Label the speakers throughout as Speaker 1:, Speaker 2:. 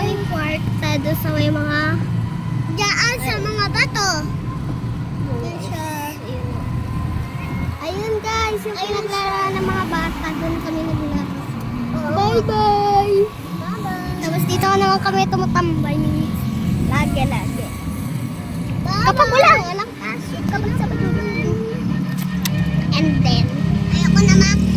Speaker 1: kami
Speaker 2: kwarta doon sa may mga...
Speaker 1: Diyan sa mga bato. Ayun
Speaker 2: guys, yung pinaglaro ng mga bata. Doon kami naglaro. Bye-bye! Tapos dito naman kami tumatambay. Lagi, lagi. Kapag wala. Walang kaso. Kapag sa And then, ayoko na makakas.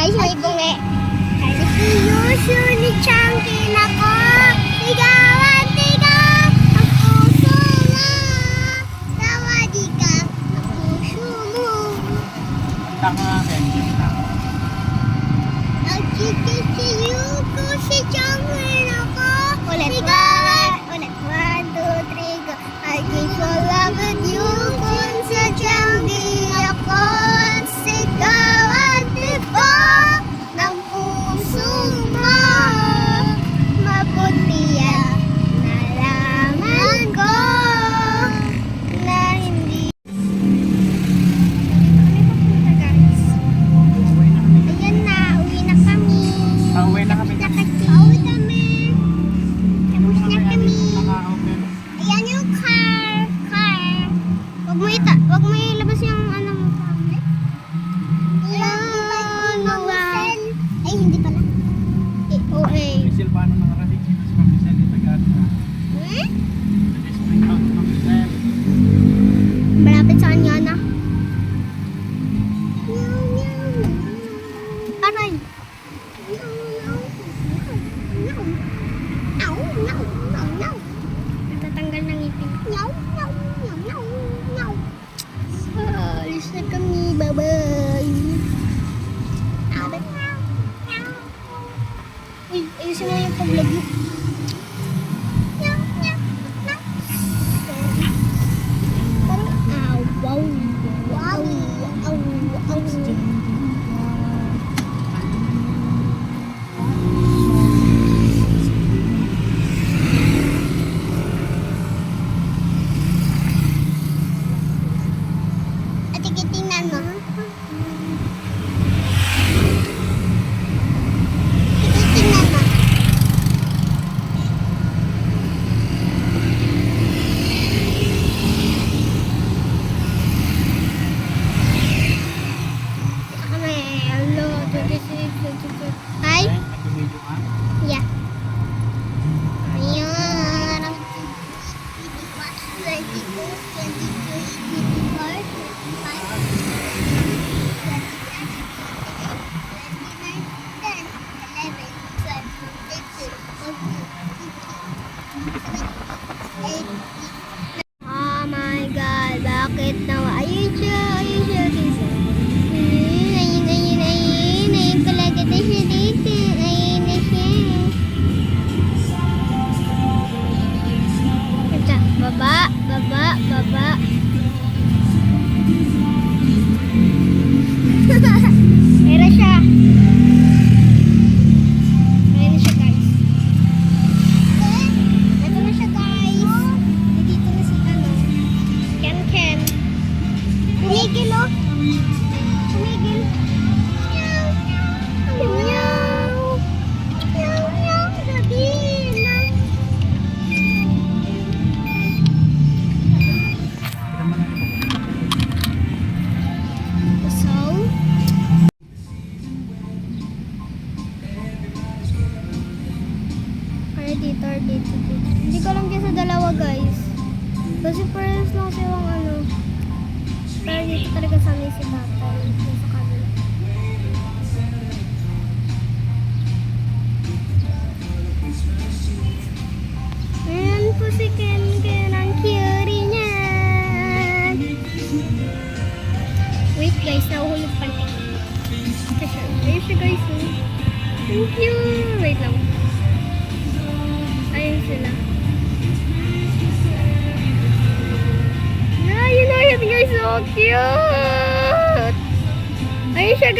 Speaker 2: guys, may bungi.
Speaker 1: Usually, chunky na
Speaker 2: ko. Hey guys!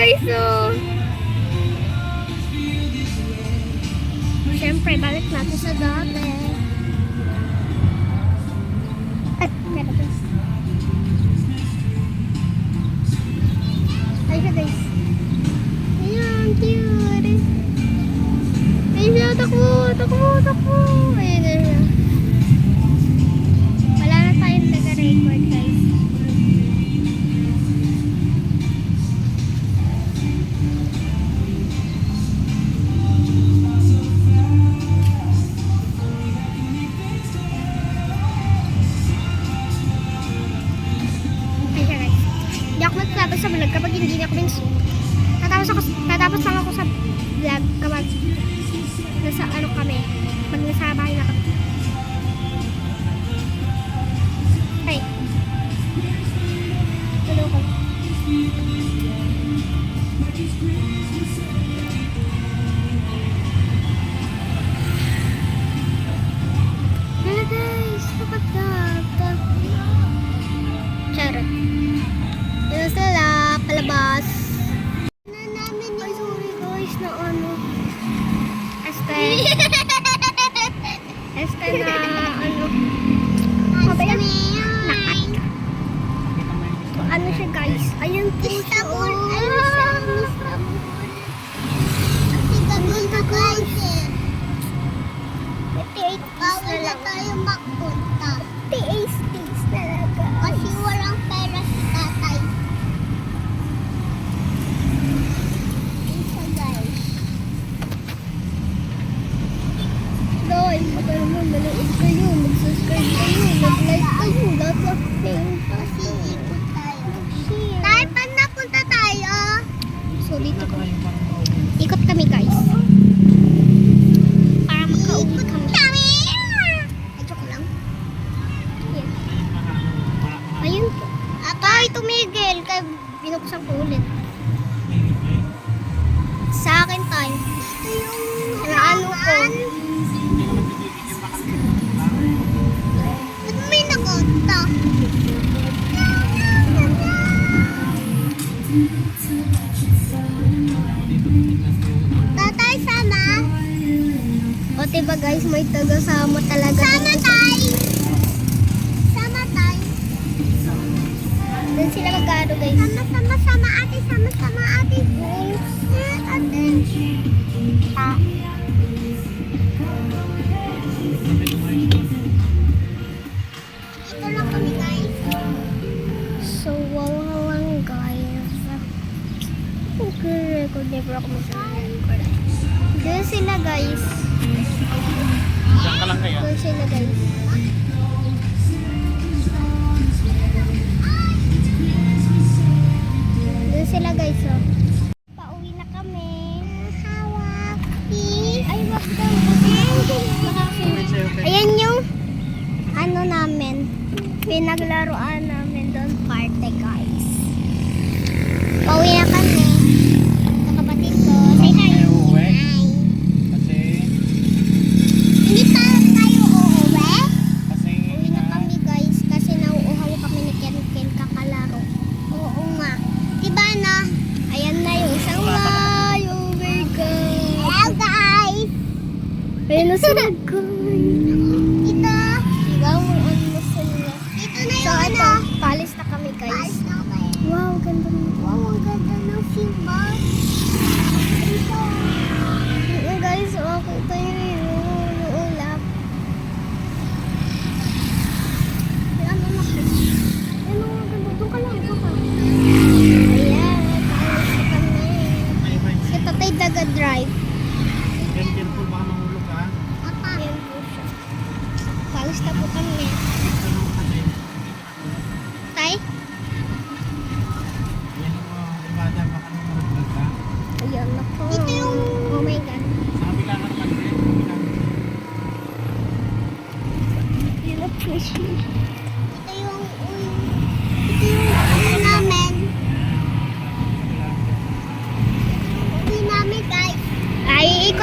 Speaker 2: guys, so... Siyempre, balik natin sa dati. Ay, siya guys. Ayan, cute. Ayan siya, takbo, takbo, takbo. Ayan. vlog kapag nasa ano kami, pag nasa bahay na kami. 哎呀！iba guys,
Speaker 3: may
Speaker 2: taga-sama talaga.
Speaker 3: Sama tayo! Sama tayo!
Speaker 2: Doon sila magkano guys.
Speaker 3: Sama, sama, sama ate, sama, sama ate. Ate.
Speaker 1: Ta.
Speaker 3: Ito lang kami guys.
Speaker 2: So, wow lang guys. Okay, record never ako mag-record. Doon sila guys.
Speaker 3: のす
Speaker 2: っ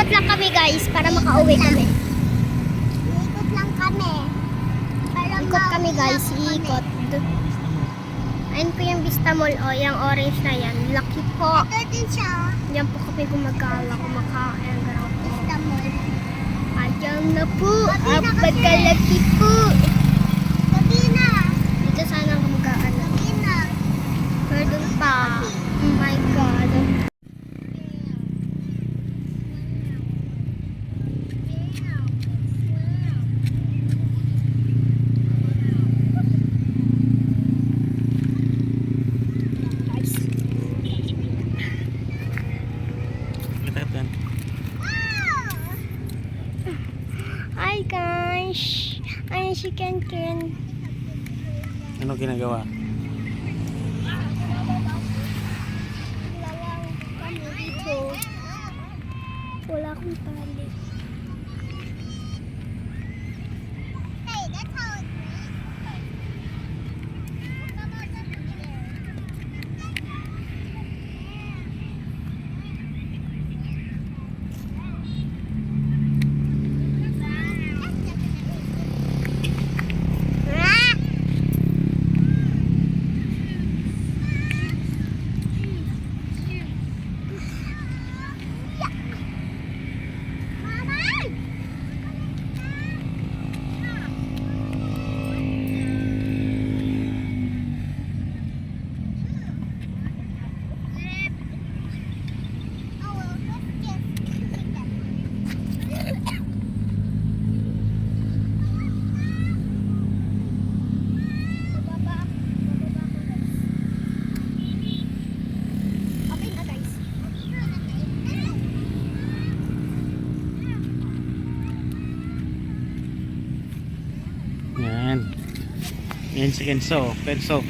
Speaker 2: Ikot lang kami guys para makauwi kami.
Speaker 3: Ikot lang kami. Para
Speaker 2: ikot kami guys, ikot. Ayun po yung Vista Mall, o, oh, yung orange na yan. Laki po.
Speaker 3: Ito din siya.
Speaker 2: Diyan po kami gumagala, kumakain. Vista
Speaker 3: Mall.
Speaker 2: Ayan na po. Apagalaki po.
Speaker 3: Gabi na.
Speaker 2: Dito sana gumagala.
Speaker 3: Gabi na.
Speaker 2: Pero pa.
Speaker 1: Gabi. Ginagawa?
Speaker 2: Lalaro kami dito. Wala akong tali.
Speaker 3: Hey, that's how it
Speaker 2: Bababa. Bababa ko guys. Okay na guys.
Speaker 1: Yan. Yan si Kenzo. Kenzo,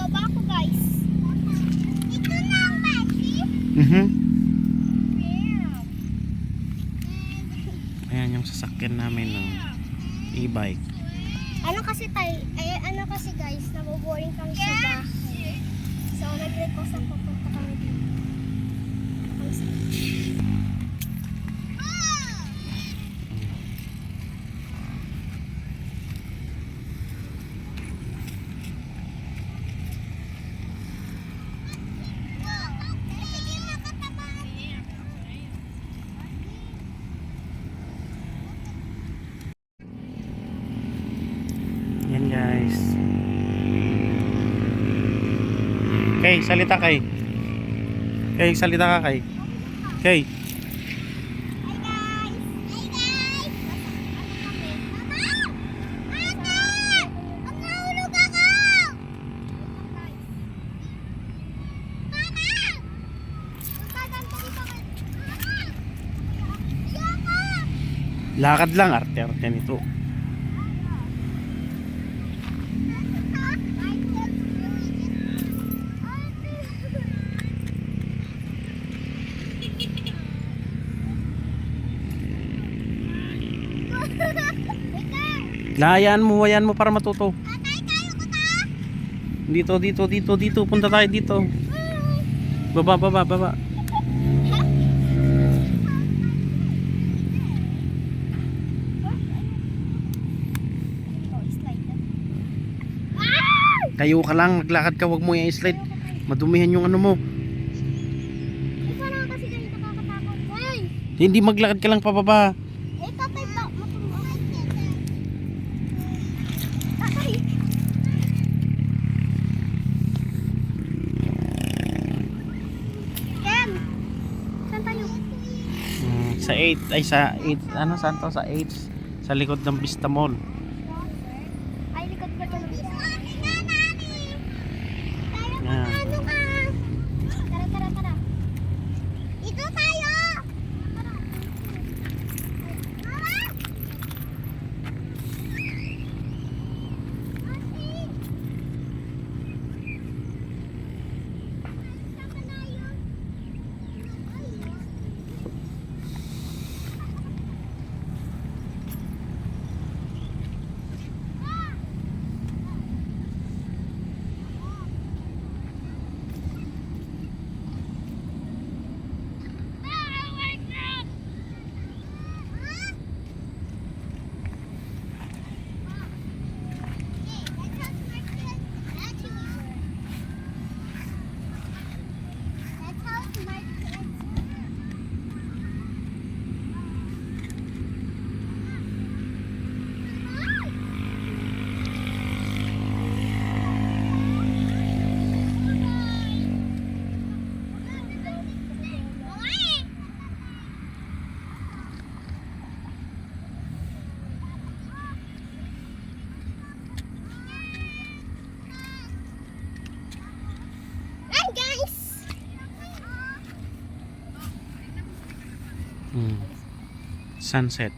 Speaker 2: Bababa ko guys.
Speaker 3: Ito na ang bati.
Speaker 1: Mhm. Ayan yung sasakyan namin ng e-bike.
Speaker 2: Ano kasi tay, ay ano kasi guys, naboboring kami sa bahay. So nag-request ako punta kami dito. Kami sa
Speaker 1: Kay, salita kay. Kay, salita ka kay. Kay. Lakad lang, arte-arte nito. Lahayaan mo, hayaan mo para matuto. Dito, dito, dito, dito. Punta tayo dito. Baba, baba, baba. Tayo ka lang, naglakad ka, wag mo yung slide. Madumihan yung ano mo. Hindi maglakad ka lang pababa. 8 ay sa 8 ano santo sa 8 sa likod ng Vista Mall. sunset.